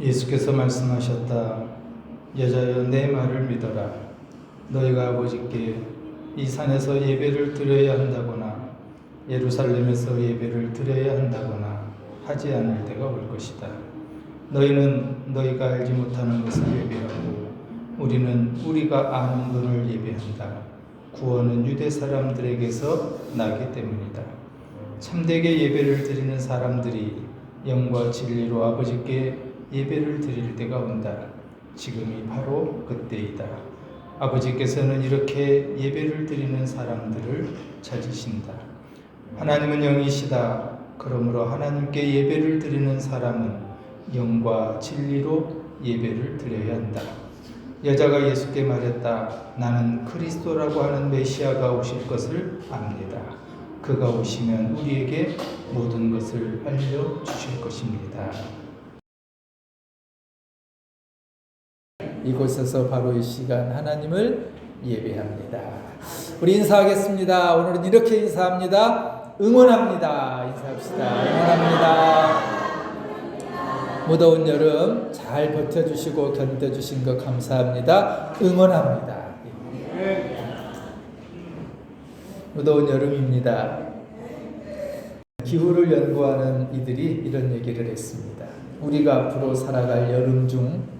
예수께서 말씀하셨다. 여자여 내 말을 믿어라. 너희가 아버지께 이 산에서 예배를 드려야 한다거나 예루살렘에서 예배를 드려야 한다거나 하지 않을 때가 올 것이다. 너희는 너희가 알지 못하는 것을 예배하고 우리는 우리가 아는 분을 예배한다. 구원은 유대 사람들에게서 나기 때문이다. 참되게 예배를 드리는 사람들이 영과 진리로 아버지께 예배를 드릴 때가 온다. 지금이 바로 그때이다. 아버지께서는 이렇게 예배를 드리는 사람들을 찾으신다. 하나님은 영이시다. 그러므로 하나님께 예배를 드리는 사람은 영과 진리로 예배를 드려야 한다. 여자가 예수께 말했다. 나는 그리스도라고 하는 메시아가 오실 것을 압니다. 그가 오시면 우리에게 모든 것을 알려 주실 것입니다. 이곳에서 바로 이 시간 하나님을 예배합니다. 우리 인사하겠습니다. 오늘은 이렇게 인사합니다. 응원합니다. 인사합시다. 응원합니다. 무더운 여름 잘 버텨주시고 견뎌주신 것 감사합니다. 응원합니다. 무더운 여름입니다. 기후를 연구하는 이들이 이런 얘기를 했습니다. 우리가 앞으로 살아갈 여름 중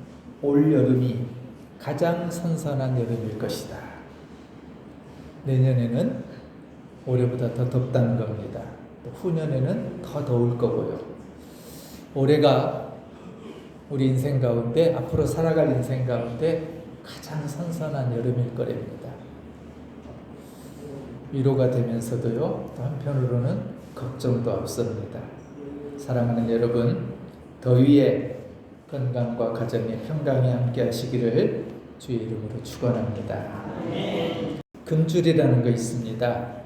올 여름이 가장 선선한 여름일 것이다. 내년에는 올해보다 더 덥다는 겁니다. 또 후년에는 더 더울 거고요. 올해가 우리 인생 가운데 앞으로 살아갈 인생 가운데 가장 선선한 여름일 거랍니다. 위로가 되면서도요. 또 한편으로는 걱정도 앞섭니다. 사랑하는 여러분, 더위에 건강과 가정의 평강이 함께 하시기를 주의 이름으로 축원합니다. 금줄이라는 거 있습니다.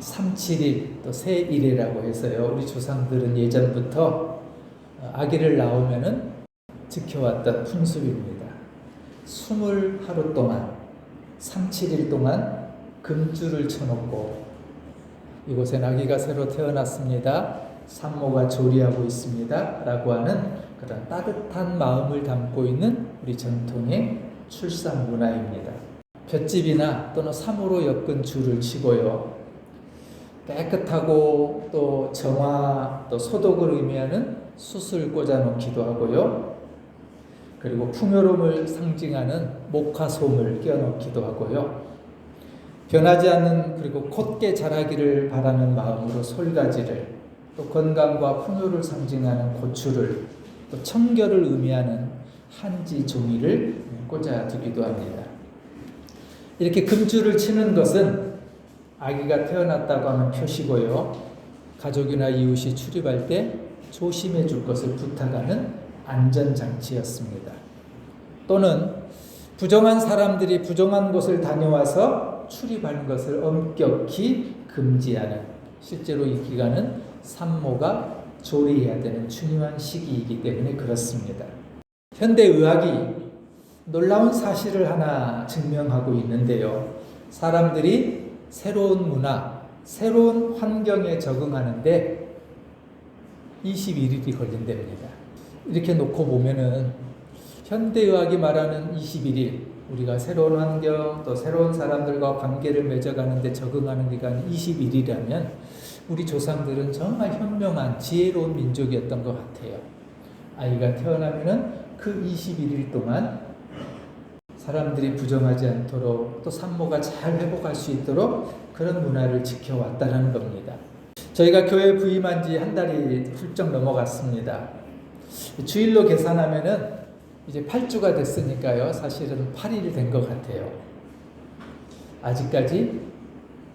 371, 또 새일이라고 해서요. 우리 조상들은 예전부터 아기를 낳으면은 지켜왔던 풍습입니다. 20하루 동안, 37일 동안 금줄을 쳐놓고 이곳에 아기가 새로 태어났습니다. 산모가 조리하고 있습니다. 라고 하는 그런 따뜻한 마음을 담고 있는 우리 전통의 출산 문화입니다. 볏집이나 또는 사무로 엮은 줄을 치고요. 깨끗하고 또 정화 또 소독을 의미하는 숯을 꽂아 놓기도 하고요. 그리고 풍요로움을 상징하는 목화솜을 끼워 넣기도 하고요. 변하지 않는 그리고 곧게 자라기를 바라는 마음으로 솔가지를 또 건강과 풍요를 상징하는 고추를 또 청결을 의미하는 한지 종이를 꽂아 두기도 합니다. 이렇게 금줄을 치는 것은 아기가 태어났다고 하는 표시고요. 가족이나 이웃이 출입할 때 조심해 줄 것을 부탁하는 안전장치였습니다. 또는 부정한 사람들이 부정한 곳을 다녀와서 출입하는 것을 엄격히 금지하는 실제로 이 기간은 산모가 조리해야 되는 중요한 시기이기 때문에 그렇습니다. 현대 의학이 놀라운 사실을 하나 증명하고 있는데요. 사람들이 새로운 문화, 새로운 환경에 적응하는데 21일이 걸린답니다. 이렇게 놓고 보면은 현대의학이 말하는 21일, 우리가 새로운 환경, 또 새로운 사람들과 관계를 맺어가는데 적응하는 기간이 21일이라면 우리 조상들은 정말 현명한 지혜로운 민족이었던 것 같아요. 아이가 태어나면은 그 21일 동안 사람들이 부정하지 않도록 또 산모가 잘 회복할 수 있도록 그런 문화를 지켜왔다는 겁니다. 저희가 교회 부임한 지 한 달이 훌쩍 넘어갔습니다. 주일로 계산하면은 이제 8주가 됐으니까요. 사실은 8일이 된 것 같아요. 아직까지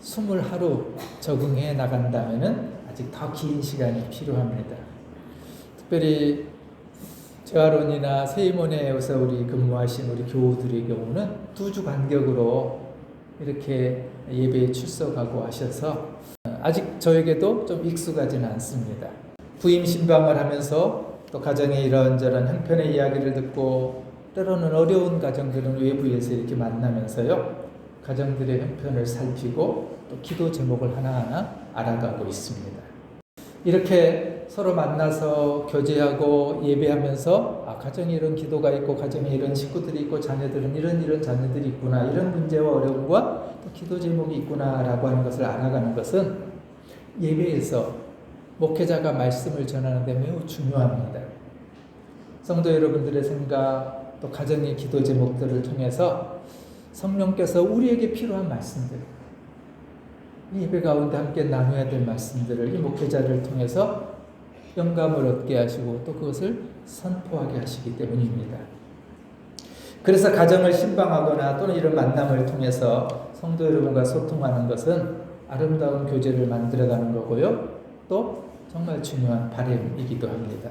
20하루 적응해 나간다면은 아직 더 긴 시간이 필요합니다. 특별히 재활원이나 세임원에서 우리 근무하신 우리 교우들의 경우는 두 주 간격으로 이렇게 예배에 출석하고 하셔서 아직 저에게도 좀 익숙하지는 않습니다. 부임 신방을 하면서 또 가정의 이런저런 형편의 이야기를 듣고 때로는 어려운 가정들은 외부에서 이렇게 만나면서요. 가정들의 형편을 살피고 또 기도 제목을 하나하나 알아가고 있습니다. 이렇게 서로 만나서 교제하고 예배하면서 아, 가정에 이런 기도가 있고 가정에 이런 식구들이 있고 자녀들은 이런 이런 자녀들이 있구나 이런 문제와 어려움과 또 기도 제목이 있구나라고 하는 것을 알아가는 것은 예배에서 목회자가 말씀을 전하는데 매우 중요합니다. 성도 여러분들의 생각 또 가정의 기도 제목들을 통해서 성령께서 우리에게 필요한 말씀들 이 예배 가운데 함께 나눠야 될 말씀들을 이 목회자를 통해서 영감을 얻게 하시고 또 그것을 선포하게 하시기 때문입니다. 그래서 가정을 신방하거나 또는 이런 만남을 통해서 성도 여러분과 소통하는 것은 아름다운 교제를 만들어가는 거고요. 또 정말 중요한 바램이기도 합니다.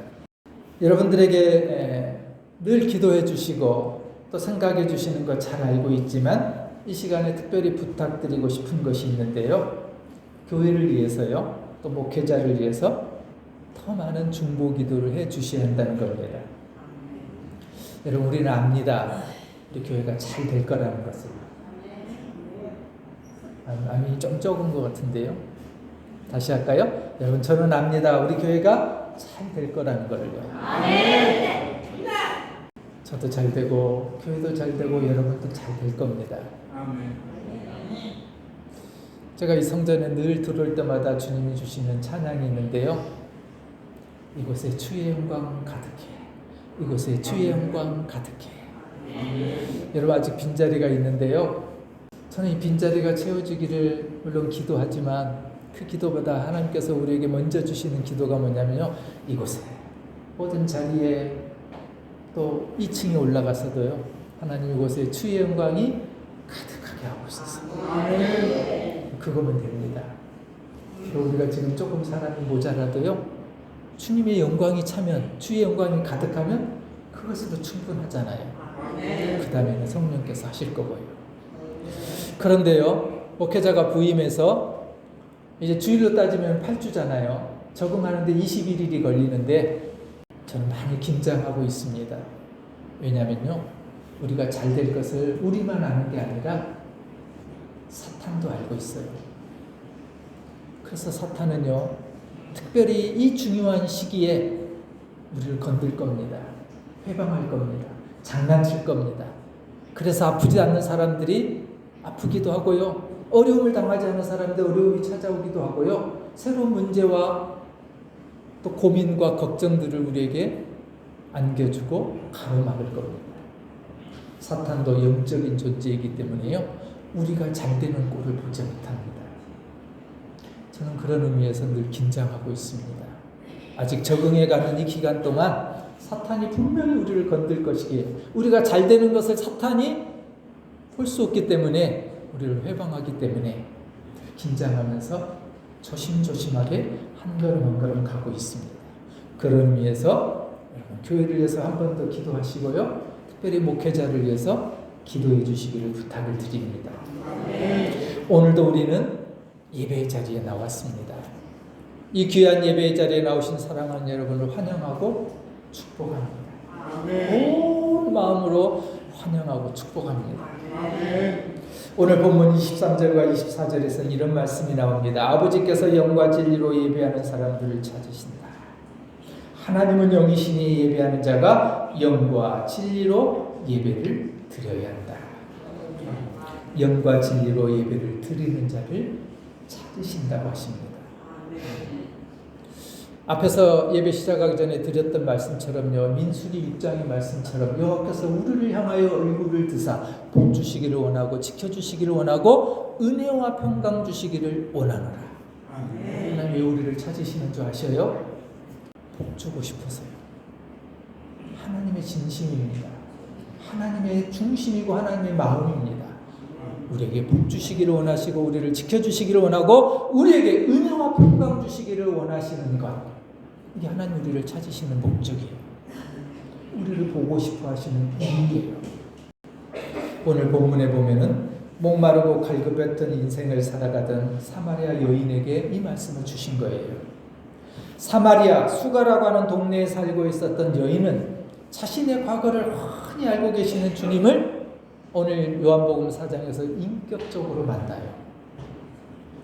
여러분들에게 에, 늘 기도해 주시고 또 생각해 주시는 거잘 알고 있지만 이 시간에 특별히 부탁드리고 싶은 것이 있는데요. 교회를 위해서요. 또 목회자를 위해서 더 많은 중보 기도를 해 주셔야 한다는 겁니다. 여러분 우리는 압니다. 우리 교회가 잘 될 거라는 것을. 아, 암이 좀 적은 것 같은데요. 다시 할까요? 여러분 저는 압니다. 우리 교회가 잘 될 거라는 걸요. 저도 잘 되고 교회도 잘 되고 여러분도 잘 될 겁니다. 제가 이 성전에 늘 들어올 때마다 주님이 주시는 찬양이 있는데요. 이곳에 주의 영광 가득해. 이곳에 주의 영광 가득해. 여러분 아직 빈자리가 있는데요. 저는 이 빈자리가 채워지기를 물론 기도하지만 그 기도보다 하나님께서 우리에게 먼저 주시는 기도가 뭐냐면요. 이곳에 모든 자리에 또 2층에 올라가서도요. 하나님 이곳에 주의 영광이 가득하게 하고 있어서 그거면 됩니다. 우리가 지금 조금 사람이 모자라도요. 주님의 영광이 차면 주의 영광이 가득하면 그것으로 충분하잖아요. 그 다음에는 성령께서 하실 거고요. 그런데요, 목회자가 부임해서 이제 주일로 따지면 8주잖아요. 적응하는데 21일이 걸리는데 저는 많이 긴장하고 있습니다. 왜냐면요, 우리가 잘 될 것을 우리만 아는 게 아니라 사탄도 알고 있어요. 그래서 사탄은요, 특별히 이 중요한 시기에 우리를 건들 겁니다. 회방할 겁니다. 장난칠 겁니다. 그래서 아프지 않는 사람들이 아프기도 하고요. 어려움을 당하지 않은 사람들 어려움이 찾아오기도 하고요. 새로운 문제와 또 고민과 걱정들을 우리에게 안겨주고 가로막을 겁니다. 사탄도 영적인 존재이기 때문에요. 우리가 잘 되는 꼴을 보지 못합니다. 저는 그런 의미에서 늘 긴장하고 있습니다. 아직 적응해가는 이 기간 동안 사탄이 분명히 우리를 건들 것이기에 우리가 잘 되는 것을 사탄이 볼 수 없기 때문에 우리를 회방하기 때문에 긴장하면서 조심조심하게 한 걸음 한 걸음 가고 있습니다. 그런 의미에서 교회를 위해서 한 번 더 기도하시고요. 특별히 목회자를 위해서 기도해 주시기를 부탁을 드립니다. 오늘도 우리는 예배의 자리에 나왔습니다. 이 귀한 예배의 자리에 나오신 사랑하는 여러분을 환영하고 축복합니다. 온 마음으로 환영하고 축복합니다. 오늘 본문 23절과 24절에서는 이런 말씀이 나옵니다. 아버지께서 영과 진리로 예배하는 사람들을 찾으신다. 하나님은 영이시니 예배하는 자가 영과 진리로 예배를 드려야 한다. 영과 진리로 예배를 드리는 자를 찾으신다고 하십니다. 앞에서 예배 시작하기 전에 드렸던 말씀처럼요. 민수기 6장의 말씀처럼 여호와께서 우리를 향하여 얼굴을 드사 복 주시기를 원하고 지켜 주시기를 원하고 은혜와 평강 주시기를 원하노라. 하나님 왜 우리를 찾으시는 줄 아셔요? 복 주고 싶어서요. 하나님의 진심입니다. 하나님의 중심이고 하나님의 마음입니다. 우리에게 복 주시기를 원하시고 우리를 지켜 주시기를 원하고 우리에게 은혜와 평강 주시기를 원하시는 것. 이게 하나님 우리를 찾으시는 목적이에요. 우리를 보고 싶어 하시는 이유예요. 오늘 본문에 보면은 목마르고 갈급했던 인생을 살아가던 사마리아 여인에게 이 말씀을 주신 거예요. 사마리아 수가라고 하는 동네에 살고 있었던 여인은 자신의 과거를 훤히 알고 계시는 주님을 오늘 요한복음 4장에서 인격적으로 만나요.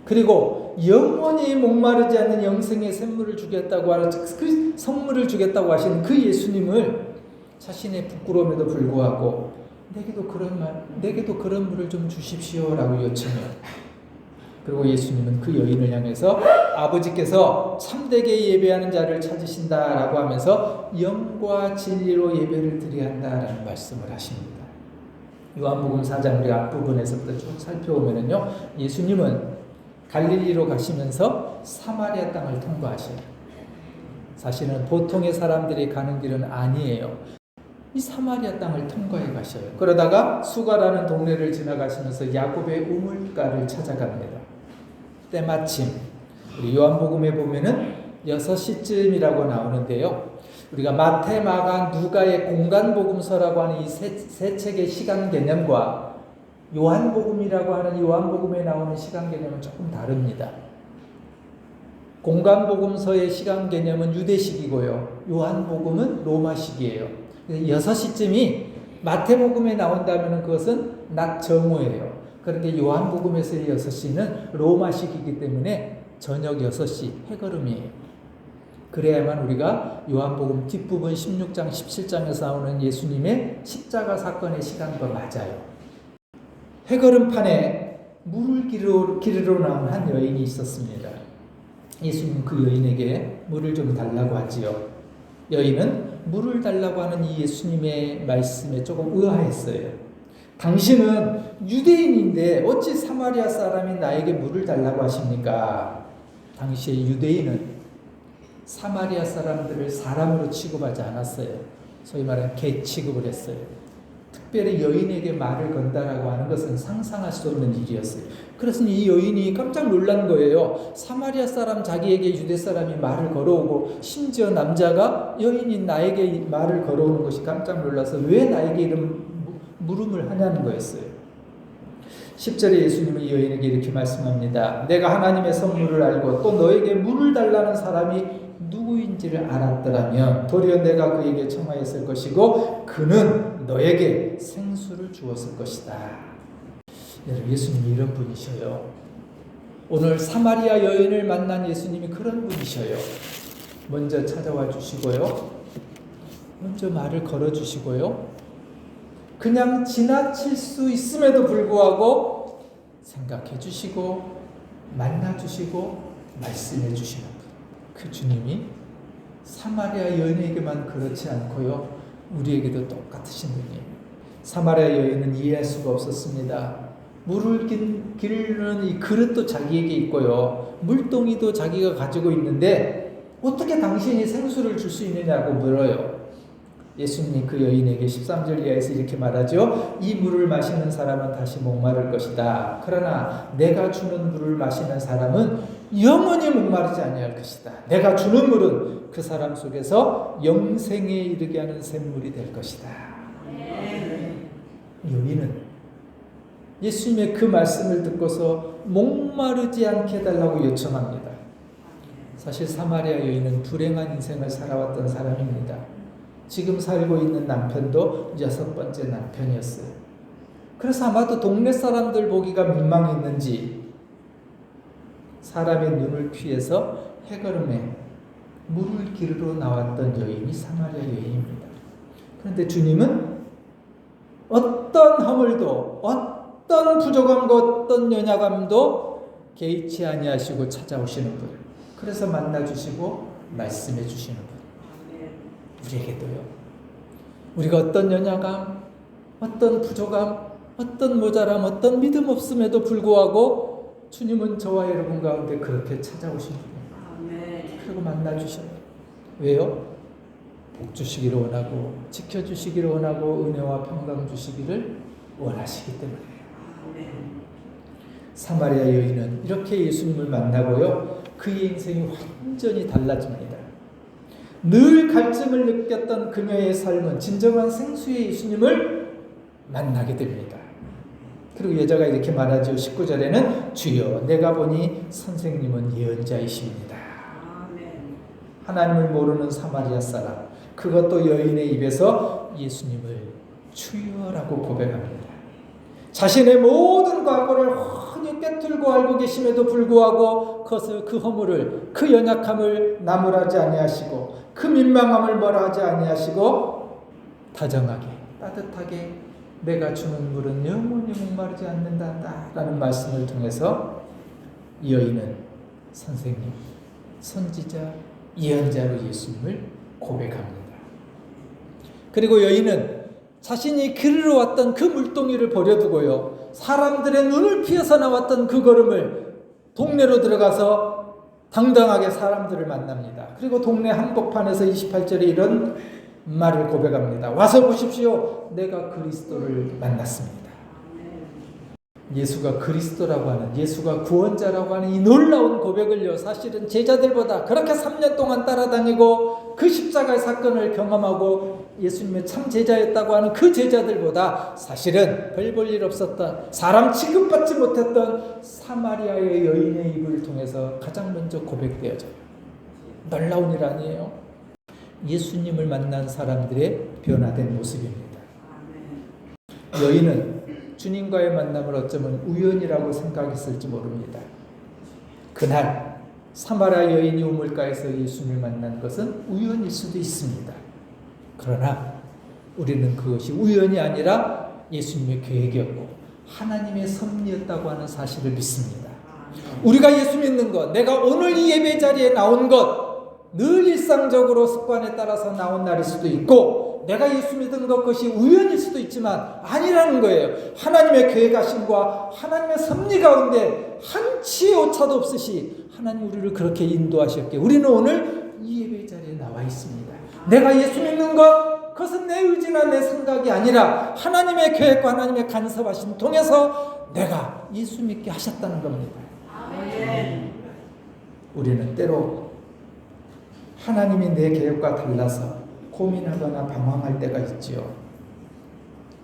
그리고 영원히 목마르지 않는 영생의 샘물을 주겠다고 하는 그 선물을 주겠다고 하시는 그 예수님을 자신의 부끄러움에도 불구하고 내게도 그런 말, 내게도 그런 물을 좀 주십시오라고 요청해요. 그리고 예수님은 그 여인을 향해서 아버지께서 참되게 예배하는 자를 찾으신다라고 하면서 영과 진리로 예배를 드려야 한다라는 말씀을 하십니다. 요한복음 4장 우리 앞부분에서부터 쭉 살펴보면요. 예수님은 갈릴리로 가시면서 사마리아 땅을 통과하셔요. 사실은 보통의 사람들이 가는 길은 아니에요. 이 사마리아 땅을 통과해 가셔요. 그러다가 수가라는 동네를 지나가시면서 야곱의 우물가를 찾아갑니다. 때마침 우리 요한복음에 보면은 6시쯤이라고 나오는데요. 우리가 마태, 마가, 누가의 공간 복음서라고 하는 이 세 책의 시간 개념과 요한복음이라고 하는 요한복음에 나오는 시간 개념은 조금 다릅니다. 공간 복음서의 시간 개념은 유대식이고요. 요한복음은 로마식이에요. 그래서 6시쯤이 마태복음에 나온다면 그것은 낮 정오예요. 그런데 요한복음에서의 6시는 로마식이기 때문에 저녁 6시 해걸음이에요. 그래야만 우리가 요한복음 뒷부분 16장 17장에서 나오는 예수님의 십자가 사건의 시간과 맞아요. 해걸음판에 물을 기르러, 나온 한 여인이 있었습니다. 예수님 그 여인에게 물을 좀 달라고 하지요. 여인은 물을 달라고 하는 이 예수님의 말씀에 조금 의아했어요. 당신은 유대인인데 어찌 사마리아 사람이 나에게 물을 달라고 하십니까? 당시의 유대인은 사마리아 사람들을 사람으로 취급하지 않았어요. 소위 말하는 개 취급을 했어요. 특별히 여인에게 말을 건다라고 하는 것은 상상할 수 없는 일이었어요. 그래서 이 여인이 깜짝 놀란 거예요. 사마리아 사람 자기에게 유대 사람이 말을 걸어오고 심지어 남자가 여인인 나에게 말을 걸어오는 것이 깜짝 놀라서 왜 나에게 이런 물음을 하냐는 거였어요. 10절에 예수님은 이 여인에게 이렇게 말씀합니다. 내가 하나님의 선물을 알고 또 너에게 물을 달라는 사람이 누구인지를 알았더라면 도리어 내가 그에게 청하였을 것이고 그는 너에게 생수를 주었을 것이다. 여러분 예수님이 이런 분이셔요. 오늘 사마리아 여인을 만난 예수님이 그런 분이셔요. 먼저 찾아와 주시고요. 먼저 말을 걸어 주시고요. 그냥 지나칠 수 있음에도 불구하고 생각해 주시고 만나 주시고 말씀해 주시는 분. 그 주님이 사마리아 여인에게만 그렇지 않고요. 우리에게도 똑같으신 분이에요. 사마리아 여인은 이해할 수가 없었습니다. 물을 기르는 이 그릇도 자기에게 있고요. 물동이도 자기가 가지고 있는데 어떻게 당신이 생수를 줄 수 있느냐고 물어요. 예수님이 그 여인에게 13절 이하에서 이렇게 말하죠. 이 물을 마시는 사람은 다시 목마를 것이다. 그러나 내가 주는 물을 마시는 사람은 영원히 목마르지 아니할 것이다. 내가 주는 물은 그 사람 속에서 영생에 이르게 하는 샘물이 될 것이다. 여인은 예수님의 그 말씀을 듣고서 목마르지 않게 해달라고 요청합니다. 사실 사마리아 여인은 불행한 인생을 살아왔던 사람입니다. 지금 살고 있는 남편도 여섯 번째 남편이었어요. 그래서 아마도 동네 사람들 보기가 민망했는지 사람의 눈을 피해서 해걸음에 물을 기르러 나왔던 여인이 사마리아 여인입니다. 그런데 주님은 어떤 허물도 어떤 부족함과 어떤 연약함도 개의치 아니하시고 찾아오시는 분. 그래서 만나 주시고 말씀해 주시는 분. 우리에게도요. 우리가 어떤 연약함, 어떤 부족함, 어떤 모자람, 어떤 믿음 없음에도 불구하고 주님은 저와 여러분 가운데 그렇게 찾아오신 분이에요. 그리고 만나 주셔요. 왜요? 복 주시기를 원하고 지켜 주시기를 원하고 은혜와 평강 주시기를 원하시기 때문이에요. 사마리아 여인은 이렇게 예수님을 만나고요. 그의 인생이 완전히 달라집니다. 늘 갈증을 느꼈던 그녀의 삶은 진정한 생수의 예수님을 만나게 됩니다. 그리고 여자가 이렇게 말하죠. 19절에는 주여 내가 보니 선생님은 예언자이십니다. 하나님을 모르는 사마리아 사람 그것도 여인의 입에서 예수님을 주여라고 고백합니다. 자신의 모든 과거를 훤히 꿰뚫고 알고 계심에도 불구하고 그것을 그 허물을 그 연약함을 나무라지 아니하시고 그 민망함을 뭐라 하지 아니하시고 다정하게 따뜻하게 내가 주는 물은 영원히 목마르지 않는다 라는 말씀을 통해서 이 여인은 선생님, 선지자, 예언자로 예수님을 고백합니다. 그리고 여인은 자신이 길으러 왔던 그 물동이를 버려두고요. 사람들의 눈을 피해서 나왔던 그 걸음을 동네로 들어가서 당당하게 사람들을 만납니다. 그리고 동네 한복판에서 28절에 이런 말을 고백합니다. 와서 보십시오. 내가 그리스도를 만났습니다. 예수가 그리스도라고 하는 예수가 구원자라고 하는 이 놀라운 고백을요 사실은 제자들보다 그렇게 3년 동안 따라다니고 그 십자가의 사건을 경험하고 예수님의 참 제자였다고 하는 그 제자들보다 사실은 별 볼 일 없었던 사람 취급받지 못했던 사마리아의 여인의 입을 통해서 가장 먼저 고백되어져요. 놀라운 일 아니에요? 예수님을 만난 사람들의 변화된 모습입니다. 여인은 주님과의 만남을 어쩌면 우연이라고 생각했을지 모릅니다. 그날 사마라 여인이 우물가에서 예수님을 만난 것은 우연일 수도 있습니다. 그러나 우리는 그것이 우연이 아니라 예수님의 계획이었고 하나님의 섭리였다고 하는 사실을 믿습니다. 우리가 예수 믿는 것, 내가 오늘 이 예배 자리에 나온 것, 늘 일상적으로 습관에 따라서 나온 날일 수도 있고, 내가 예수 믿은 것 것이 우연일 수도 있지만 아니라는 거예요. 하나님의 계획하심과 하나님의 섭리 가운데 한치의 오차도 없으시 하나님 우리를 그렇게 인도하셨기에 우리는 오늘 이 예배 자리에 나와 있습니다. 내가 예수 믿는 것, 그것은 내 의지나 내 생각이 아니라 하나님의 계획과 하나님의 간섭하심 통해서 내가 예수 믿게 하셨다는 겁니다. 우리는 때로 하나님이 내 계획과 달라서 고민하거나 방황할 때가 있지요.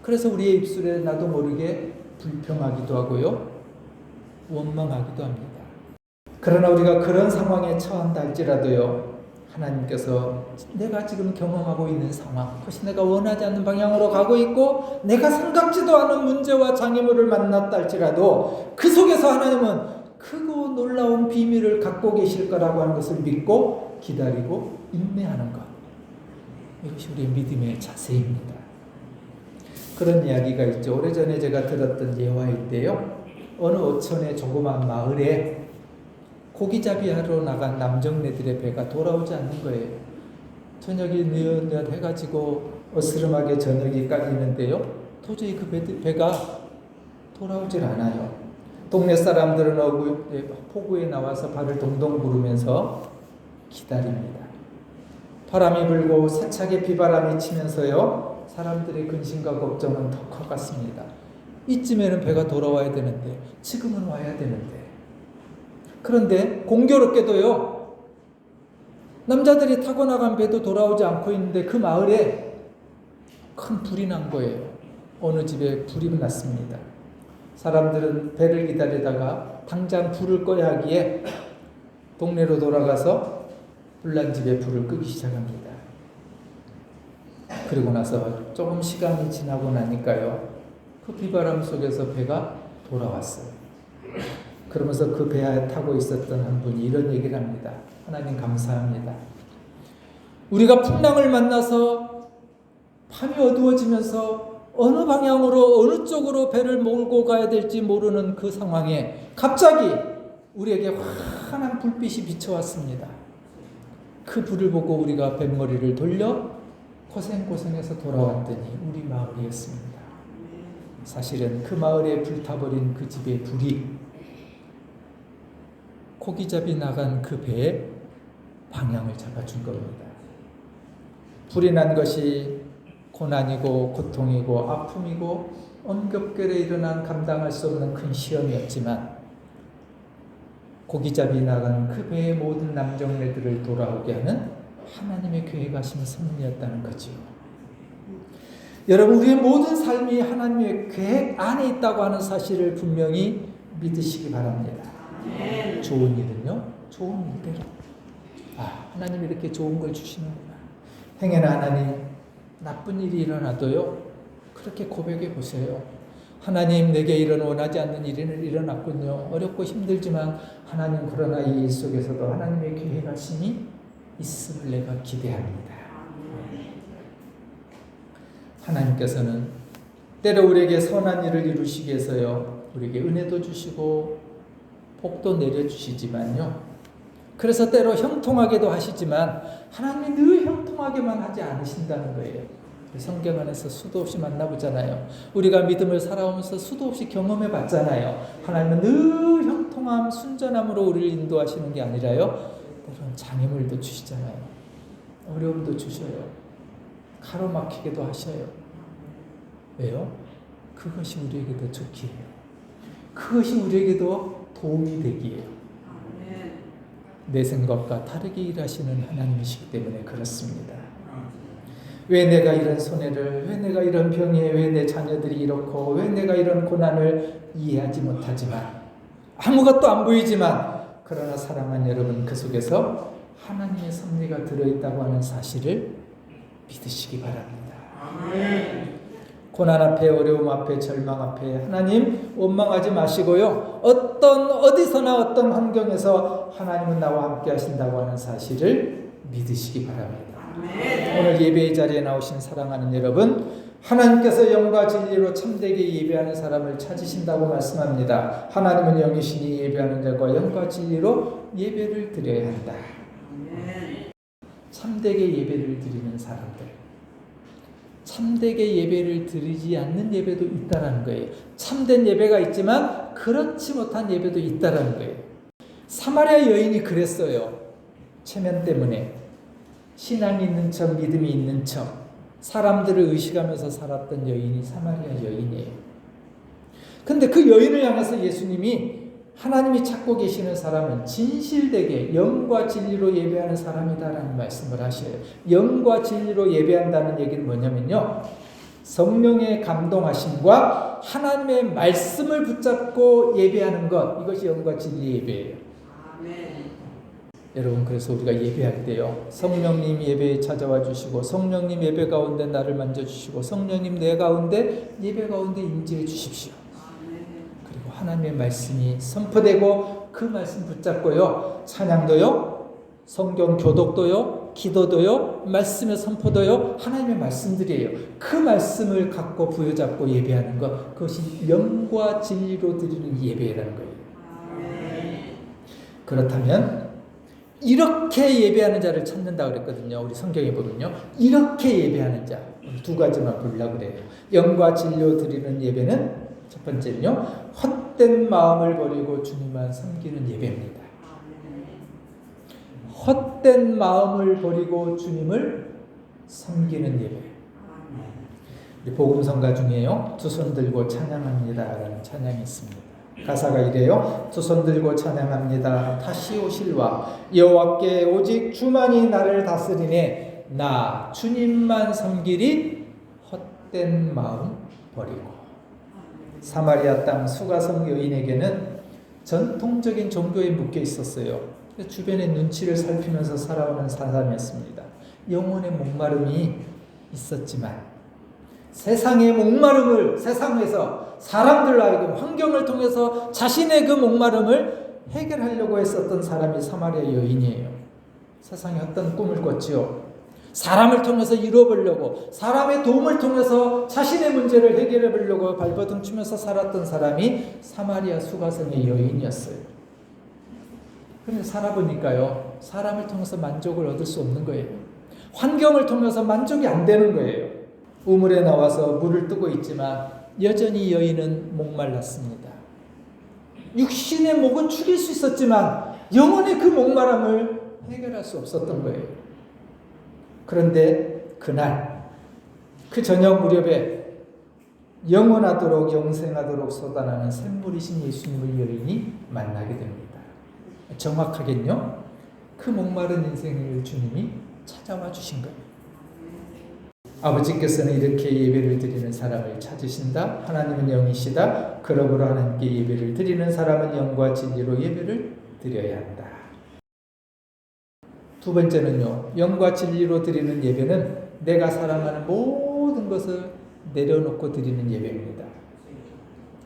그래서 우리의 입술에 나도 모르게 불평하기도 하고요. 원망하기도 합니다. 그러나 우리가 그런 상황에 처한다 할지라도요. 하나님께서 내가 지금 경험하고 있는 상황, 그것이 내가 원하지 않는 방향으로 가고 있고 내가 생각지도 않은 문제와 장애물을 만났다 할지라도 그 속에서 하나님은 크고 놀라운 비밀을 갖고 계실 거라고 하는 것을 믿고 기다리고 인내하는 것. 이것이 우리의 믿음의 자세입니다. 그런 이야기가 있죠. 오래전에 제가 들었던 예화인데요. 어느 어촌의 조그만 마을에 고기잡이 하러 나간 남정네들의 배가 돌아오지 않는 거예요. 저녁이 느엿느엿 해가지고 어스름하게 저녁이 깔리는데요. 도저히 그 배, 배가 돌아오질 않아요. 동네 사람들은 어구, 예, 포구에 나와서 발을 동동 구르면서 기다립니다. 바람이 불고 세차게 비바람이 치면서요. 사람들의 근심과 걱정은 더 커갔습니다. 이쯤에는 배가 돌아와야 되는데 지금은 와야 되는데 그런데 공교롭게도요. 남자들이 타고 나간 배도 돌아오지 않고 있는데 그 마을에 큰 불이 난 거예요. 어느 집에 불이 났습니다. 사람들은 배를 기다리다가 당장 불을 꺼야 하기에 동네로 돌아가서 불난 집에 불을 끄기 시작합니다. 그리고 나서 조금 시간이 지나고 나니까요. 그 비바람 속에서 배가 돌아왔어요. 그러면서 그 배에 타고 있었던 한 분이 이런 얘기를 합니다. 하나님 감사합니다. 우리가 풍랑을 만나서 밤이 어두워지면서 어느 방향으로 어느 쪽으로 배를 몰고 가야 될지 모르는 그 상황에 갑자기 우리에게 환한 불빛이 비춰왔습니다. 그 불을 보고 우리가 뱃머리를 돌려 고생고생해서 돌아왔더니 우리 마을이었습니다. 사실은 그 마을에 불타버린 그 집의 불이 고기잡이 나간 그 배의 방향을 잡아준 겁니다. 불이 난 것이 고난이고 고통이고 아픔이고 엄격결에 일어난 감당할 수 없는 큰 시험이었지만 고기잡이 나간 그 배의 모든 남정네들을 돌아오게 하는 하나님의 계획하신 섭리였다는 거지요. 여러분 우리의 모든 삶이 하나님의 계획 안에 있다고 하는 사실을 분명히 믿으시기 바랍니다. 좋은 일은요, 좋은 일대로. 아, 하나님 이렇게 좋은 걸 주시는구나. 행여나 하나님 나쁜 일이 일어나도요, 그렇게 고백해 보세요. 하나님 내게 이런 원하지 않는 일이 일어났군요. 어렵고 힘들지만 하나님 그러나 이 일 속에서도 하나님의 계획하심이 있음을 내가 기대합니다. 하나님께서는 때로 우리에게 선한 일을 이루시기 위해서요. 우리에게 은혜도 주시고 복도 내려주시지만요. 그래서 때로 형통하게도 하시지만 하나님이 늘 형통하게만 하지 않으신다는 거예요. 성경 안에서 수도 없이 만나보잖아요. 우리가 믿음을 살아오면서 수도 없이 경험해 봤잖아요. 하나님은 늘 형통함, 순전함으로 우리를 인도하시는 게 아니라요. 때로는 장애물도 주시잖아요. 어려움도 주셔요. 가로막히게도 하셔요. 왜요? 그것이 우리에게도 좋기예요. 그것이 우리에게도 도움이 되기예요. 내 생각과 다르게 일하시는 하나님이시기 때문에 그렇습니다. 왜 내가 이런 손해를, 왜 내가 이런 병에, 왜 내 자녀들이 이렇고, 왜 내가 이런 고난을 이해하지 못하지만, 아무것도 안 보이지만, 그러나 사랑하는 여러분, 그 속에서 하나님의 섭리가 들어있다고 하는 사실을 믿으시기 바랍니다. 고난 앞에, 어려움 앞에, 절망 앞에, 하나님 원망하지 마시고요. 어떤, 어디서나 어떤 환경에서 하나님은 나와 함께 하신다고 하는 사실을 믿으시기 바랍니다. 오늘 예배의 자리에 나오신 사랑하는 여러분, 하나님께서 영과 진리로 참되게 예배하는 사람을 찾으신다고 말씀합니다. 하나님은 영이시니 예배하는 자과 영과 진리로 예배를 드려야 한다. 참되게 예배를 드리는 사람들. 참되게 예배를 드리지 않는 예배도 있다라는 거예요. 참된 예배가 있지만 그렇지 못한 예배도 있다라는 거예요. 사마리아 여인이 그랬어요. 체면 때문에 신앙이 있는 척, 믿음이 있는 척, 사람들을 의식하면서 살았던 여인이 사마리아 여인이에요. 근데 그 여인을 향해서 예수님이 하나님이 찾고 계시는 사람은 진실되게 영과 진리로 예배하는 사람이다라는 말씀을 하셔요. 영과 진리로 예배한다는 얘기는 뭐냐면요. 성령의 감동하심과 하나님의 말씀을 붙잡고 예배하는 것 이것이 영과 진리 예배예요. 여러분 그래서 우리가 예배할 때요 성령님 예배에 찾아와 주시고 성령님 예배 가운데 나를 만져 주시고 성령님 내 가운데 예배 가운데 임재해 주십시오. 그리고 하나님의 말씀이 선포되고 그 말씀 붙잡고요 찬양도요 성경 교독도요 기도도요 말씀의 선포도요 하나님의 말씀들이에요. 그 말씀을 갖고 부여잡고 예배하는 것 그것이 영과 진리로 드리는 예배라는 거예요. 그렇다면 이렇게 예배하는 자를 찾는다 그랬거든요. 우리 성경에 보면요. 이렇게 예배하는 자. 두 가지만 보려고 그래요. 영과 진료 드리는 예배는 첫 번째는요. 헛된 마음을 버리고 주님만 섬기는 예배입니다. 헛된 마음을 버리고 주님을 섬기는 예배. 복음성가 중에요. 두 손 들고 찬양합니다라는 찬양이 있습니다. 가사가 이래요. 두손 들고 찬양합니다. 다시 오실와 여호와께 오직 주만이 나를 다스리네. 나 주님만 섬기리 헛된 마음 버리고. 사마리아 땅 수가성 여인에게는 전통적인 종교에 묶여 있었어요. 주변의 눈치를 살피면서 살아오는 사람이었습니다. 영혼의 목마름이 있었지만 세상의 목마름을 세상에서 사람들로 하여금 환경을 통해서 자신의 그 목마름을 해결하려고 했었던 사람이 사마리아 여인이에요. 세상에 어떤 꿈을 꿨지요. 사람을 통해서 이루어보려고 사람의 도움을 통해서 자신의 문제를 해결해 보려고 발버둥 치면서 살았던 사람이 사마리아 수가성의 여인이었어요. 그런데 살아보니까요, 사람을 통해서 만족을 얻을 수 없는 거예요. 환경을 통해서 만족이 안 되는 거예요. 우물에 나와서 물을 뜨고 있지만 여전히 여인은 목말랐습니다. 육신의 목은 죽일 수 있었지만 영혼의 그 목마름을 해결할 수 없었던 거예요. 그런데 그날 그 저녁 무렵에 영원하도록 영생하도록 쏟아나는 샘물이신 예수님을 여인이 만나게 됩니다. 정확하겠요? 그 목마른 인생을 주님이 찾아와 주신 거예요. 아버지께서는 이렇게 예배를 드리는 사람을 찾으신다. 하나님은 영이시다. 그러므로 하나님께 예배를 드리는 사람은 영과 진리로 예배를 드려야 한다. 두 번째는요. 영과 진리로 드리는 예배는 내가 사랑하는 모든 것을 내려놓고 드리는 예배입니다.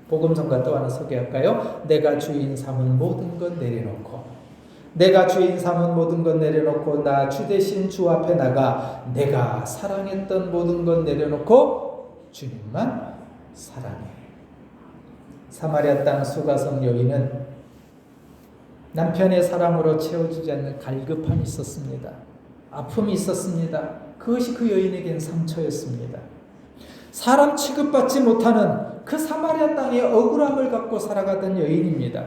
복음성가 또 하나 소개할까요? 내가 주인 삼은 모든 것 내려놓고 내가 주인 삼은 모든 것 내려놓고 나 주 대신 주 앞에 나가 내가 사랑했던 모든 것 내려놓고 주님만 사랑해. 사마리아 땅 수가성 여인은 남편의 사랑으로 채워지지 않는 갈급함이 있었습니다. 아픔이 있었습니다. 그것이 그 여인에겐 상처였습니다. 사람 취급받지 못하는 그 사마리아 땅의 억울함을 갖고 살아가던 여인입니다.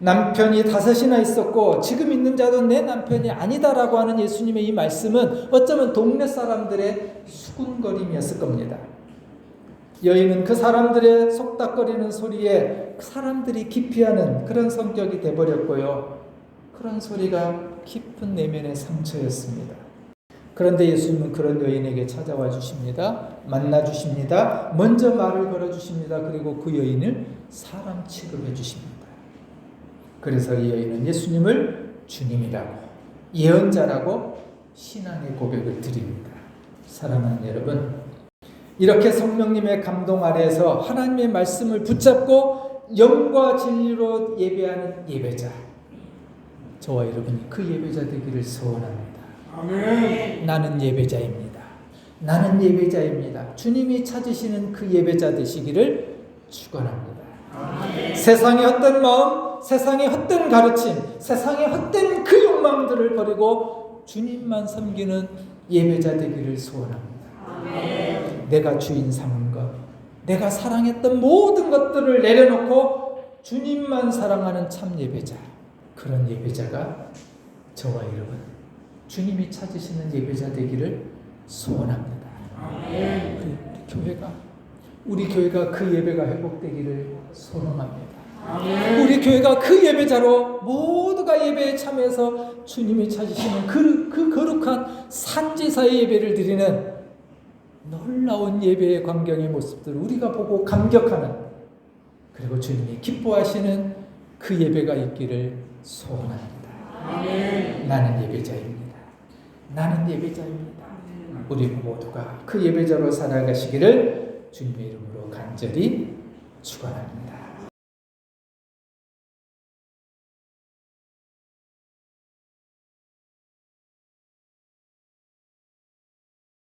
남편이 다섯이나 있었고 지금 있는 자도 내 남편이 아니다라고 하는 예수님의 이 말씀은 어쩌면 동네 사람들의 수군거림이었을 겁니다. 여인은 그 사람들의 속닥거리는 소리에 사람들이 기피하는 그런 성격이 돼버렸고요. 그런 소리가 깊은 내면의 상처였습니다. 그런데 예수님은 그런 여인에게 찾아와 주십니다. 만나 주십니다. 먼저 말을 걸어 주십니다. 그리고 그 여인을 사람 취급해 주십니다. 그래서 이 여인은 예수님을 주님이라고 예언자라고 신앙의 고백을 드립니다. 사랑하는 여러분, 이렇게 성령님의 감동 아래에서 하나님의 말씀을 붙잡고 영과 진리로 예배하는 예배자. 저와 여러분이 그 예배자 되기를 소원합니다. 나는 예배자입니다. 나는 예배자입니다. 주님이 찾으시는 그 예배자 되시기를 축원합니다. 세상의 헛된 마음, 세상의 헛된 가르침, 세상의 헛된 그 욕망들을 버리고 주님만 섬기는 예배자 되기를 소원합니다. 내가 주인 삼은 것, 내가 사랑했던 모든 것들을 내려놓고 주님만 사랑하는 참 예배자, 그런 예배자가 저와 여러분, 주님이 찾으시는 예배자 되기를 소원합니다. 우리 교회가 우리 교회가 그 예배가 회복되기를 소원합니다. 우리 교회가 그 예배자로 모두가 예배에 참여해서 주님이 찾으시는 그, 그 거룩한 산지사의 예배를 드리는 놀라운 예배의 광경의 모습들을 우리가 보고 감격하는 그리고 주님이 기뻐하시는 그 예배가 있기를 소원합니다. 나는 예배자입니다. 나는 예배자입니다. 우리 모두가 그 예배자로 살아가시기를 주님의 이름으로 간절히 축원합니다.